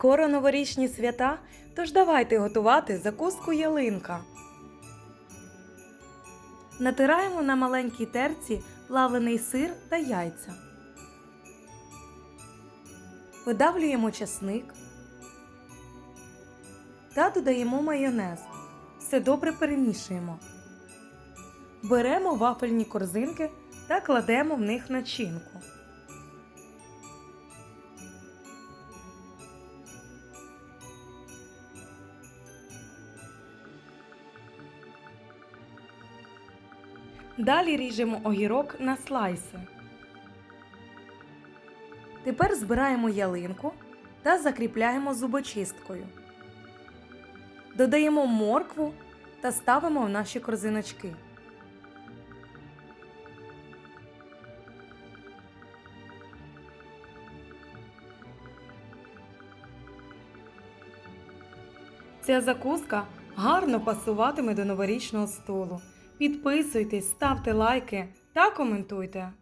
Скоро новорічні свята, тож давайте готувати закуску ялинка. Натираємо на маленькій терці плавлений сир та яйця. Видавлюємо часник та додаємо майонез. Все добре перемішуємо. Беремо вафельні корзинки та кладемо в них начинку. Далі ріжемо огірок на слайси. Тепер збираємо ялинку та закріпляємо зубочисткою. Додаємо моркву та ставимо в наші корзиночки. Ця закуска гарно пасуватиме до новорічного столу. Підписуйтесь, ставте лайки та коментуйте.